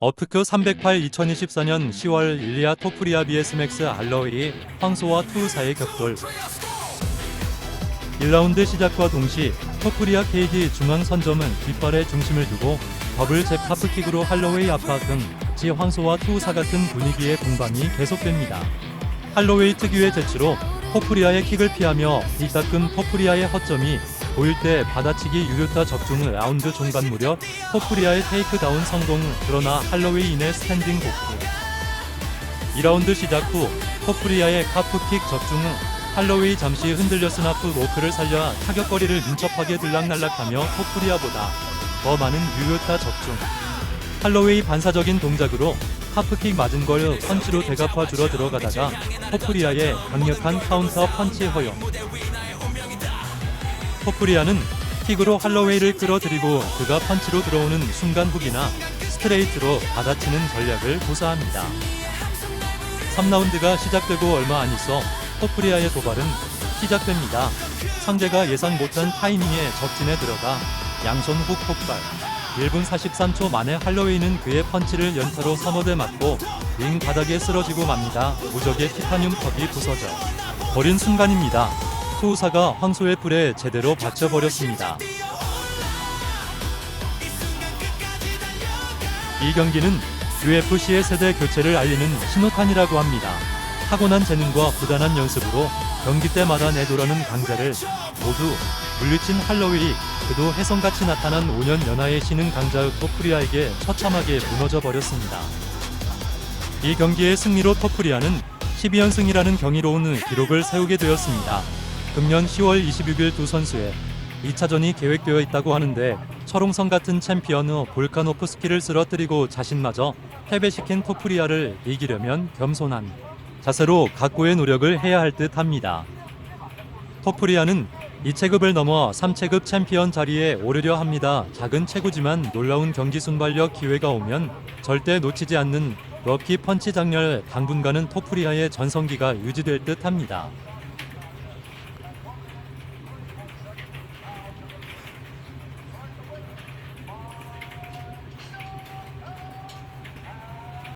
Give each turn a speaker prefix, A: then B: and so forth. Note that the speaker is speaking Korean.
A: 어프크 308 2024년 10월 일리아 토프리아 BS맥스 알러웨이 황소와 투 사의 격돌 1라운드 시작과 동시 토프리아 KD 중앙 선점은 뒷발에 중심을 두고 더블 잽 하프킥으로 할로웨이 압박 등 지 황소와 투사 같은 분위기의 공방이 계속됩니다. 할로웨이 특유의 재치로 토프리아의 킥을 피하며 뒤닦은 토프리아의 허점이 보일 때 받아치기 유효타 적중 라운드 종간 무렵 토프리아의 테이크다운 성공 그러나 할로웨이인의 스탠딩 복구 2라운드 시작 후 토프리아의 카프킥 적중 후 할로웨이 잠시 흔들렸으나 프 로크를 살려 타격거리를 민첩하게 들락날락하며 토프리아보다 더 많은 유효타 적중. 할로웨이 반사적인 동작으로 카프킥 맞은 걸 펀치로 대갚아 주러 들어가다가 토프리아의 강력한 카운터 펀치 허용 토프리아는 킥으로 할로웨이를 끌어들이고 그가 펀치로 들어오는 순간 훅이나 스트레이트로 받아치는 전략을 구사합니다. 3라운드가 시작되고 얼마 안 있어 토프리아의 도발은 시작됩니다. 상대가 예상 못한 타이밍에 적진에 들어가 양손 훅 폭발. 1분 43초 만에 할로웨이는 그의 펀치를 연타로 서머대 맞고 링 바닥에 쓰러지고 맙니다. 무적의 티타늄 컵이 부서져 버린 순간입니다. 투우사가 황소의 불에 제대로 받쳐버렸습니다. 이 경기는 UFC의 세대 교체를 알리는 신호탄이라고 합니다. 타고난 재능과 부단한 연습으로 경기 때마다 내돌아는 강자를 모두 물리친 할로윈이 그도 혜성같이 나타난 5년 연하의 신흥 강자 토프리아에게 처참하게 무너져 버렸습니다. 이 경기의 승리로 토프리아는 12연승이라는 경이로운 기록을 세우게 되었습니다. 금년 10월 26일 두 선수의 2차전이 계획되어 있다고 하는데 철옹성 같은 챔피언 볼카노프스키를 쓰러뜨리고 자신마저 패배시킨 토프리아를 이기려면 겸손한 자세로 각고의 노력을 해야 할 듯 합니다. 토프리아는 2체급을 넘어 3체급 챔피언 자리에 오르려 합니다. 작은 체구지만 놀라운 경기 순발력 기회가 오면 절대 놓치지 않는 럭키 펀치 장렬 당분간은 토프리아의 전성기가 유지될 듯 합니다.